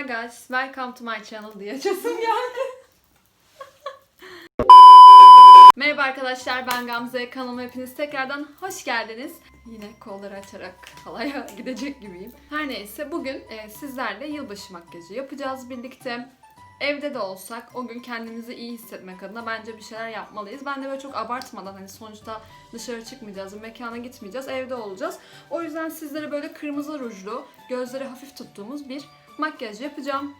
Hi guys, welcome to my channel diye açasım. Merhaba arkadaşlar ben Gamze. Kanalıma hepiniz tekrardan hoş geldiniz. Yine kolları açarak halaya gidecek gibiyim. Her neyse bugün e, sizlerle yılbaşı makyajı yapacağız birlikte. Evde de olsak o gün kendimizi iyi hissetmek adına bence bir şeyler yapmalıyız. Ben de böyle çok abartmadan hani sonuçta dışarı çıkmayacağız, bir mekana gitmeyeceğiz, evde olacağız. O yüzden sizlere böyle kırmızı rujlu, gözleri hafif tuttuğumuz bir makyaj yapacağım.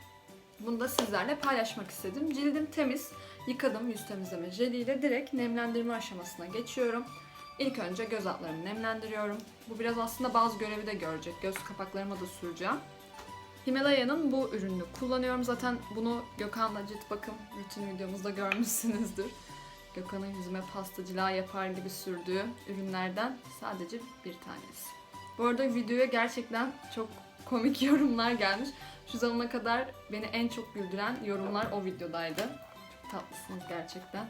Bunu da sizlerle paylaşmak istedim. Cildim temiz. Yıkadım yüz temizleme jeliyle direkt nemlendirme aşamasına geçiyorum. İlk önce göz altlarımı nemlendiriyorum. Bu biraz aslında bazı görevi de görecek. Göz kapaklarıma da süreceğim. Himalaya'nın bu ürününü kullanıyorum. Zaten bunu Gökhan'la cilt bakım rutin videomuzda görmüşsünüzdür. Gökhan'ın yüzüme pasta cila yapar gibi sürdüğü ürünlerden sadece bir tanesi. Bu arada videoya gerçekten çok komik yorumlar gelmiş. Şu zamana kadar beni en çok güldüren yorumlar o videodaydı. Çok tatlısınız gerçekten.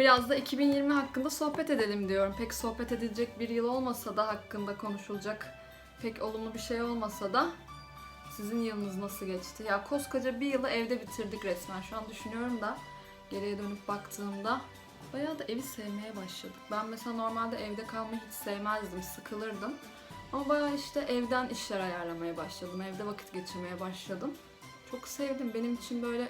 Biraz da 2020 hakkında sohbet edelim diyorum. Pek sohbet edilecek bir yıl olmasa da hakkında konuşulacak pek olumlu bir şey olmasa da sizin yılınız nasıl geçti? Ya koskoca bir yılı evde bitirdik resmen. Şu an düşünüyorum da geriye dönüp baktığımda bayağı da evi sevmeye başladık. Ben mesela normalde evde kalmayı hiç sevmezdim, sıkılırdım. Ama bayağı işte evden işler ayarlamaya başladım. Evde vakit geçirmeye başladım. Çok sevdim. Benim için böyle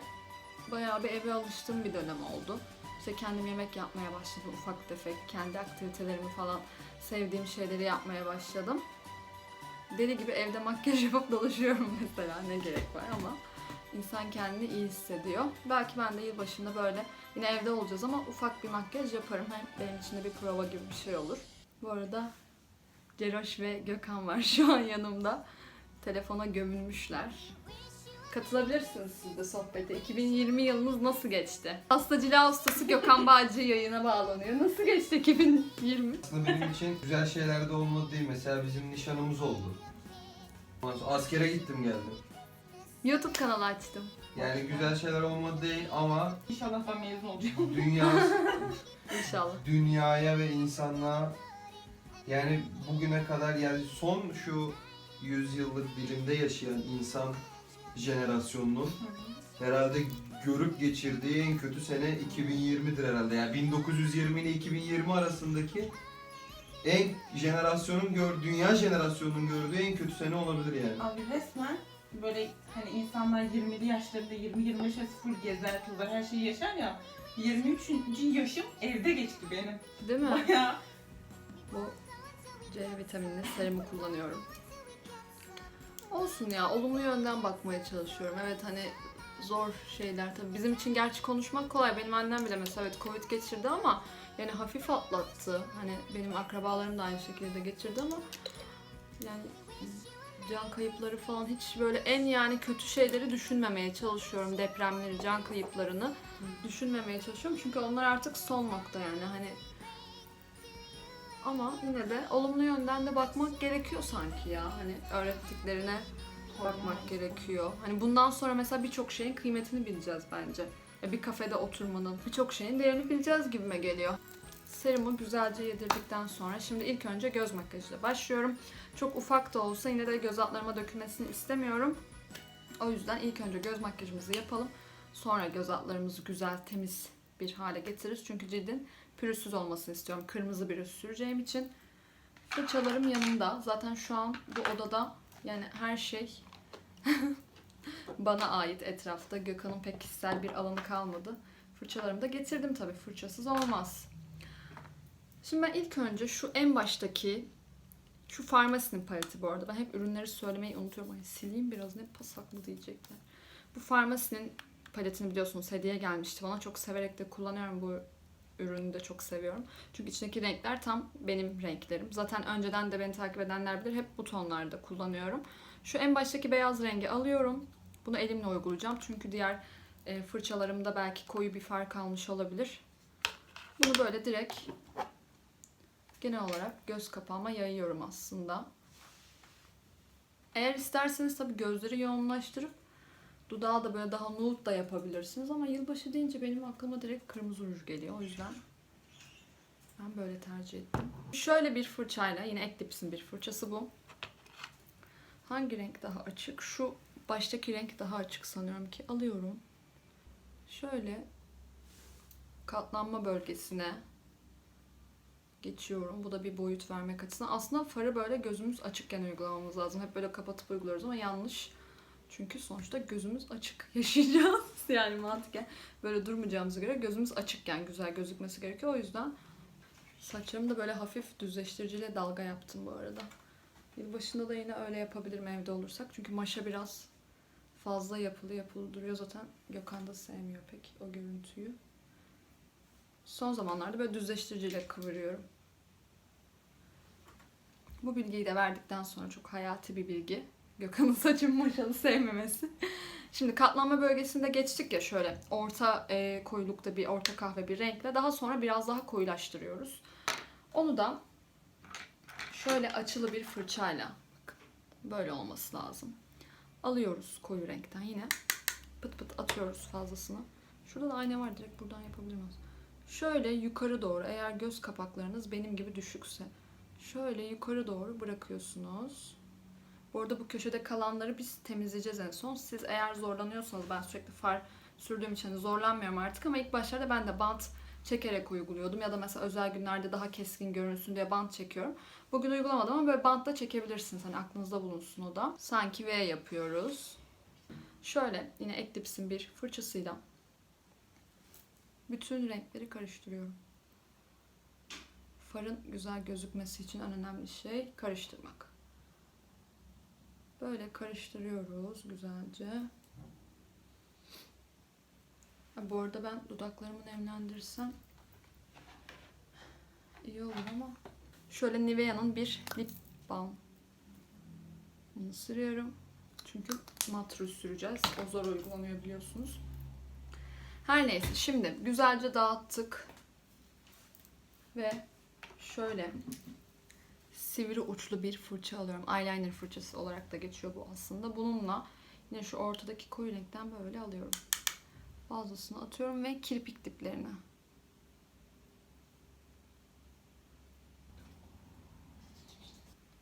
bayağı bir eve alıştığım bir dönem oldu. İşte kendim yemek yapmaya başladım ufak tefek. Kendi aktivitelerimi falan sevdiğim şeyleri yapmaya başladım. Deli gibi evde makyaj yapıp dolaşıyorum mesela ne gerek var ama insan kendini iyi hissediyor. Belki ben de yılbaşında böyle yine evde olacağız ama ufak bir makyaj yaparım. Hem benim için de bir prova gibi bir şey olur. Bu arada Ceroş ve Gökhan var şu an yanımda. Telefona gömülmüşler. Katılabilirsiniz siz de sohbete. 2020 yılınız nasıl geçti? Hastacılığa ustası Gökhan Bağcı yayına bağlanıyor. Nasıl geçti 2020? Aslında benim için güzel şeyler de olmadı değil. Mesela bizim nişanımız oldu. Ondan sonra askere gittim geldim. YouTube kanalı açtım. Yani güzel şeyler olmadı değil ama İnşallah ben mezun olacağım. dünya İnşallah. dünyaya ve insanlığa yani bugüne kadar yani son şu yüzyıllık dilimde yaşayan insan jenerasyonunun herhalde görüp geçirdiği en kötü sene 2020'dir herhalde. Yani 1920 ile 2020 arasındaki en jenerasyonun gör dünya jenerasyonunun gördüğü en kötü sene olabilir yani. Abi resmen böyle hani insanlar 20'li yaşlarında 20-25 yaş full gezer tozar her şeyi yaşar ya. 23. yaşım evde geçti benim. Değil mi? Bayağı Bu C vitaminli serumu kullanıyorum. Olsun ya, olumlu yönden bakmaya çalışıyorum. Evet hani zor şeyler tabii. Bizim için gerçi konuşmak kolay. Benim annem bile mesela evet Covid geçirdi ama yani hafif atlattı. Hani benim akrabalarım da aynı şekilde geçirdi ama yani can kayıpları falan hiç böyle en yani kötü şeyleri düşünmemeye çalışıyorum. Depremleri, can kayıplarını düşünmemeye çalışıyorum. Çünkü onlar artık son nokta yani hani ama yine de olumlu yönden de bakmak gerekiyor sanki ya. Hani öğrettiklerine bakmak gerekiyor. Hani bundan sonra mesela birçok şeyin kıymetini bileceğiz bence. Ya Bir kafede oturmanın birçok şeyin değerini bileceğiz gibime geliyor. Serumu güzelce yedirdikten sonra şimdi ilk önce göz makyajıyla başlıyorum. Çok ufak da olsa yine de göz altlarıma dökülmesini istemiyorum. O yüzden ilk önce göz makyajımızı yapalım. Sonra göz altlarımızı güzel temiz bir hale getiririz. Çünkü cildin pürüzsüz olmasını istiyorum. Kırmızı bir süreceğim için. Fırçalarım yanımda. Zaten şu an bu odada yani her şey bana ait etrafta. Gökhan'ın pek kişisel bir alanı kalmadı. Fırçalarımı da getirdim tabii. Fırçasız olmaz. Şimdi ben ilk önce şu en baştaki şu farmasinin paleti bu arada. Ben hep ürünleri söylemeyi unutuyorum. Hani sileyim biraz ne pasaklı diyecekler. Bu farmasinin paletini biliyorsunuz hediye gelmişti bana. Çok severek de kullanıyorum bu ürünü de çok seviyorum. Çünkü içindeki renkler tam benim renklerim. Zaten önceden de beni takip edenler bilir hep bu tonlarda kullanıyorum. Şu en baştaki beyaz rengi alıyorum. Bunu elimle uygulayacağım. Çünkü diğer e, fırçalarımda belki koyu bir fark kalmış olabilir. Bunu böyle direkt genel olarak göz kapağıma yayıyorum aslında. Eğer isterseniz tabii gözleri yoğunlaştırıp dudağı da böyle daha nude da yapabilirsiniz ama yılbaşı deyince benim aklıma direkt kırmızı ruj geliyor. O yüzden ben böyle tercih ettim. Şöyle bir fırçayla yine Eclipse'in bir fırçası bu. Hangi renk daha açık? Şu Baştaki renk daha açık sanıyorum ki alıyorum. Şöyle katlanma bölgesine geçiyorum. Bu da bir boyut vermek açısından. Aslında farı böyle gözümüz açıkken uygulamamız lazım. Hep böyle kapatıp uyguluyoruz ama yanlış. Çünkü sonuçta gözümüz açık yaşayacağız. Yani mantıken böyle durmayacağımıza göre gözümüz açıkken güzel gözükmesi gerekiyor. O yüzden saçlarımı da böyle hafif düzleştiriciyle dalga yaptım bu arada. Yılbaşında da yine öyle yapabilirim evde olursak. Çünkü maşa biraz fazla yapılı yapılı duruyor. Zaten Gökhan da sevmiyor pek o görüntüyü. Son zamanlarda böyle düzleştiriciyle kıvırıyorum. Bu bilgiyi de verdikten sonra çok hayati bir bilgi. Gökhan'ın saçın maşalı sevmemesi. Şimdi katlanma bölgesinde geçtik ya şöyle orta e, koyulukta bir orta kahve bir renkle daha sonra biraz daha koyulaştırıyoruz. Onu da şöyle açılı bir fırçayla böyle olması lazım. Alıyoruz koyu renkten yine pıt pıt atıyoruz fazlasını. Şurada da ayna var direkt buradan yapabilirim aslında. Şöyle yukarı doğru eğer göz kapaklarınız benim gibi düşükse şöyle yukarı doğru bırakıyorsunuz. Bu arada bu köşede kalanları biz temizleyeceğiz en son. Siz eğer zorlanıyorsanız ben sürekli far sürdüğüm için hani zorlanmıyorum artık ama ilk başlarda ben de bant çekerek uyguluyordum ya da mesela özel günlerde daha keskin görünsün diye bant çekiyorum. Bugün uygulamadım ama böyle bantla çekebilirsiniz. Hani aklınızda bulunsun o da. Sanki V yapıyoruz. Şöyle yine Eclipse'in bir fırçasıyla bütün renkleri karıştırıyorum. Farın güzel gözükmesi için en önemli şey karıştırmak. Böyle karıştırıyoruz güzelce. Bu arada ben dudaklarımı nemlendirsem iyi olur ama şöyle Nivea'nın bir lip balm bunu sürüyorum. Çünkü mat ruj süreceğiz. O zor uygulanıyor biliyorsunuz. Her neyse şimdi güzelce dağıttık. Ve şöyle sivri uçlu bir fırça alıyorum. Eyeliner fırçası olarak da geçiyor bu aslında. Bununla yine şu ortadaki koyu renkten böyle alıyorum. Fazlasını atıyorum ve kirpik diplerine.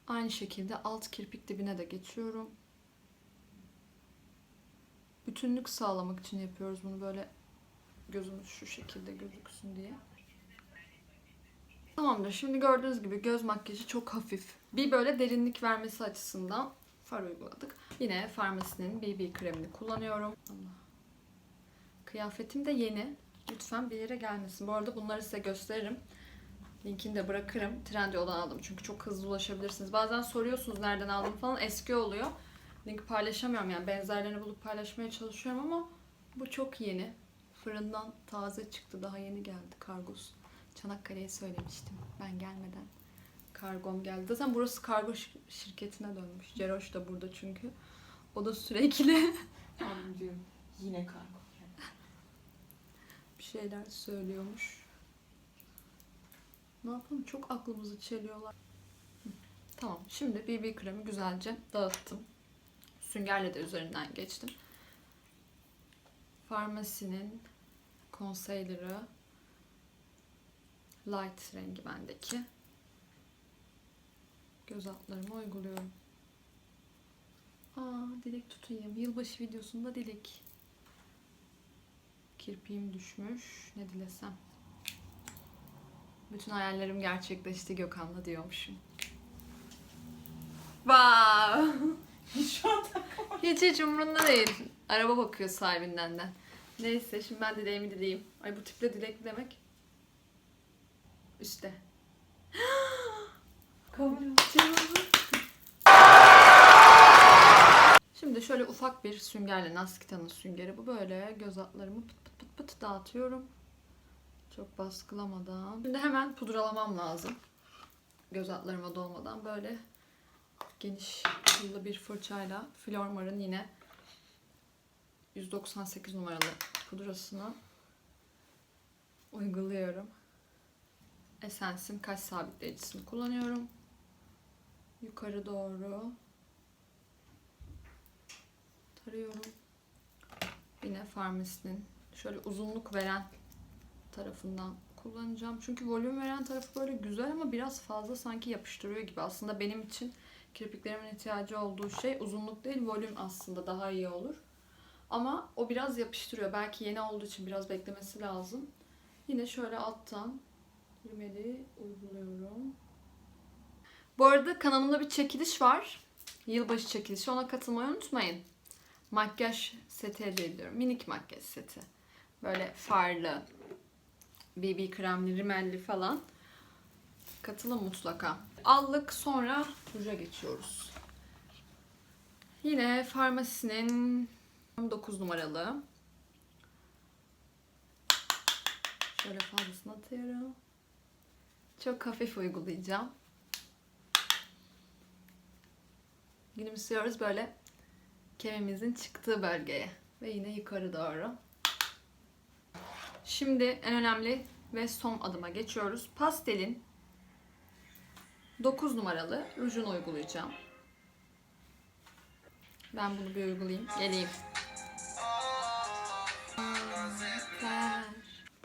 Aynı şekilde alt kirpik dibine de geçiyorum. Bütünlük sağlamak için yapıyoruz bunu böyle gözümüz şu şekilde gözüksün diye. Tamamdır. Şimdi gördüğünüz gibi göz makyajı çok hafif. Bir böyle derinlik vermesi açısından far uyguladık. Yine Farmasi'nin BB kremini kullanıyorum. Kıyafetim de yeni. Lütfen bir yere gelmesin. Bu arada bunları size gösteririm. Linkini de bırakırım. Trendyol'dan aldım çünkü çok hızlı ulaşabilirsiniz. Bazen soruyorsunuz nereden aldım falan eski oluyor. Link paylaşamıyorum yani benzerlerini bulup paylaşmaya çalışıyorum ama bu çok yeni. Fırından taze çıktı. Daha yeni geldi kargosu. Çanakkale'ye söylemiştim ben gelmeden. Kargom geldi. Zaten burası kargo şir- şirketine dönmüş. Ceroş da burada çünkü. O da sürekli diyor yine kargo. bir şeyler söylüyormuş. Ne yapalım? Çok aklımızı çeliyorlar. Hı, Tamam. Şimdi BB kremi güzelce dağıttım. Süngerle de üzerinden geçtim. Farmasinin concealer'ı light rengi bendeki. Göz altlarıma uyguluyorum. Aa, dilek tutayım. Yılbaşı videosunda dilek. Kirpiğim düşmüş. Ne dilesem. Bütün hayallerim gerçekleşti Gökhan'la diyormuşum. Wow. Şu an Hiç hiç umurunda değil. Araba bakıyor sahibinden de. Neyse şimdi ben dileğimi dileyeyim. Ay bu tiple dilek demek. İşte. kabul Şimdi şöyle ufak bir süngerle, Naskita'nın süngeri bu böyle göz altlarımı pıt pıt pıt pıt dağıtıyorum. Çok baskılamadan. Şimdi hemen pudralamam lazım. Göz altlarıma dolmadan böyle geniş kıllı bir fırçayla Flormar'ın yine 198 numaralı pudrasını uyguluyorum. Essence'in kaş sabitleyicisini kullanıyorum. Yukarı doğru tarıyorum. Yine Farmasi'nin şöyle uzunluk veren tarafından kullanacağım. Çünkü volüm veren tarafı böyle güzel ama biraz fazla sanki yapıştırıyor gibi. Aslında benim için Kirpiklerimin ihtiyacı olduğu şey uzunluk değil volüm aslında daha iyi olur. Ama o biraz yapıştırıyor. Belki yeni olduğu için biraz beklemesi lazım. Yine şöyle alttan rimeli uyguluyorum. Bu arada kanalımda bir çekiliş var. Yılbaşı çekilişi. Ona katılmayı unutmayın. Makyaj seti hediye ediyorum. Minik makyaj seti. Böyle farlı, BB kremli, rimelli falan. Katılın mutlaka. Allık sonra ruja geçiyoruz. Yine farmasinin 9 numaralı. Şöyle fazlasını atıyorum. Çok hafif uygulayacağım. Gülümsüyoruz böyle kemiğimizin çıktığı bölgeye ve yine yukarı doğru. Şimdi en önemli ve son adıma geçiyoruz. Pastelin 9 numaralı rujunu uygulayacağım. Ben bunu bir uygulayayım. Geleyim.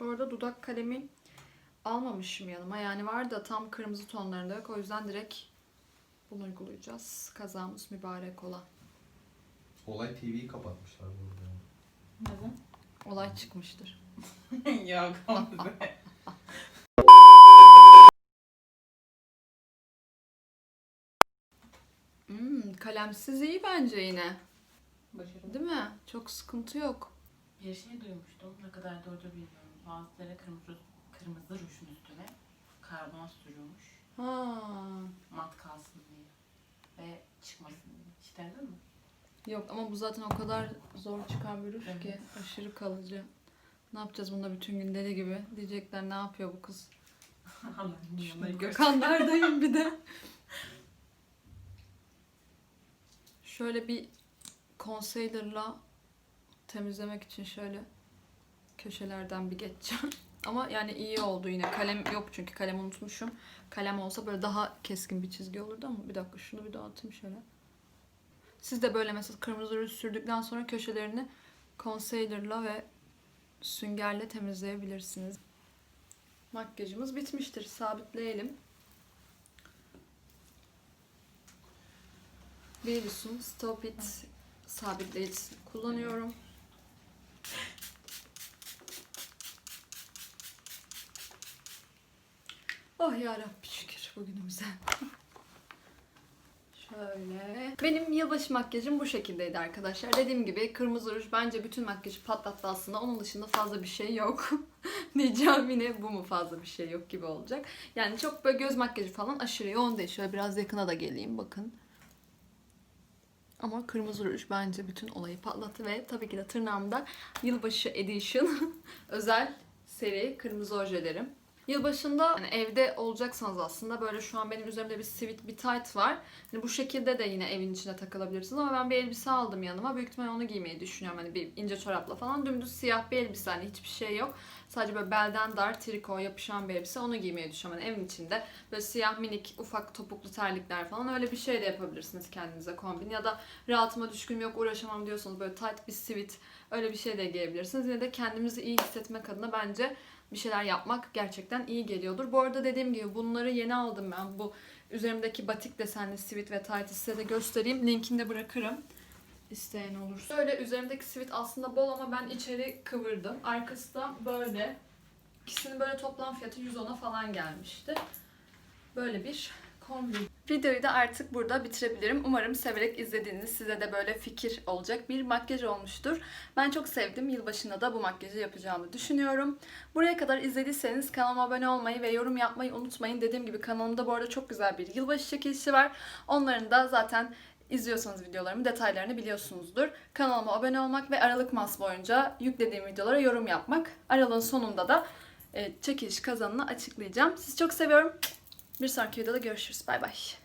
Bu arada dudak kalemi almamışım yanıma. Yani var da tam kırmızı tonlarında yok. O yüzden direkt bunu uygulayacağız. Kazamız mübarek ola. Olay TV'yi kapatmışlar burada. Neden? Olay çıkmıştır. ya Gamze. Hmm, kalemsiz iyi bence yine. Başarılı. Değil mi? Çok sıkıntı yok. Bir şey duymuştum. Ne kadar doğru bilmiyorum. Bazıları kırmızı, kırmızı rujun üstüne karbon sürüyormuş. Ha. Mat kalsın diye. Ve çıkmasın diye. Hiç denedin mi? Yok ama bu zaten o kadar zor çıkan bir ruj ki Evet. aşırı kalıcı. Ne yapacağız bunda bütün gün deli gibi? Diyecekler ne yapıyor bu kız? Gökhanlardayım bir de. Şöyle bir concealer'la temizlemek için şöyle köşelerden bir geçeceğim. Ama yani iyi oldu yine. Kalem yok çünkü kalem unutmuşum. Kalem olsa böyle daha keskin bir çizgi olurdu ama bir dakika şunu bir daha atayım şöyle. Siz de böyle mesela kırmızı ruj sürdükten sonra köşelerini concealer'la ve süngerle temizleyebilirsiniz. Makyajımız bitmiştir. Sabitleyelim. Babys'un Stop It sabitleyicisi kullanıyorum. Oh yarabbi şükür bugünümüze. Şöyle. Benim yılbaşı makyajım bu şekildeydi arkadaşlar. Dediğim gibi kırmızı ruj bence bütün makyajı patlattı aslında. Onun dışında fazla bir şey yok. Diyeceğim yine bu mu fazla bir şey yok gibi olacak. Yani çok böyle göz makyajı falan aşırı yoğun değil. Şöyle biraz yakına da geleyim bakın. Ama kırmızı ruj bence bütün olayı patlattı ve tabii ki de tırnağımda yılbaşı edition özel seri kırmızı ojelerim. Yılbaşında hani evde olacaksanız aslında böyle şu an benim üzerimde bir sivit bir tight var. Hani bu şekilde de yine evin içine takılabilirsiniz ama ben bir elbise aldım yanıma. Büyük ihtimalle onu giymeyi düşünüyorum. Hani bir ince çorapla falan. Dümdüz siyah bir elbise hani hiçbir şey yok. Sadece böyle belden dar triko yapışan bir elbise onu giymeyi düşünüyorum. Hani evin içinde böyle siyah minik ufak topuklu terlikler falan öyle bir şey de yapabilirsiniz kendinize kombin. Ya da rahatıma düşkün yok uğraşamam diyorsanız böyle tight bir sivit öyle bir şey de giyebilirsiniz. Yine de kendimizi iyi hissetmek adına bence bir şeyler yapmak gerçekten iyi geliyordur. Bu arada dediğim gibi bunları yeni aldım ben. Bu üzerimdeki batik desenli sivit ve tight'ı size de göstereyim. Linkini de bırakırım. İsteyen olursa. Böyle üzerimdeki sivit aslında bol ama ben içeri kıvırdım. Arkası da böyle. İkisinin böyle toplam fiyatı 110'a falan gelmişti. Böyle bir kombin. Videoyu da artık burada bitirebilirim. Umarım severek izlediğiniz size de böyle fikir olacak bir makyaj olmuştur. Ben çok sevdim. Yılbaşında da bu makyajı yapacağımı düşünüyorum. Buraya kadar izlediyseniz kanalıma abone olmayı ve yorum yapmayı unutmayın. Dediğim gibi kanalımda bu arada çok güzel bir yılbaşı çekilişi var. Onların da zaten izliyorsanız videolarımı detaylarını biliyorsunuzdur. Kanalıma abone olmak ve Aralık Mas boyunca yüklediğim videolara yorum yapmak. Aralığın sonunda da e, çekiliş kazanını açıklayacağım. Sizi çok seviyorum. Bir sonraki videoda görüşürüz. Bay bay.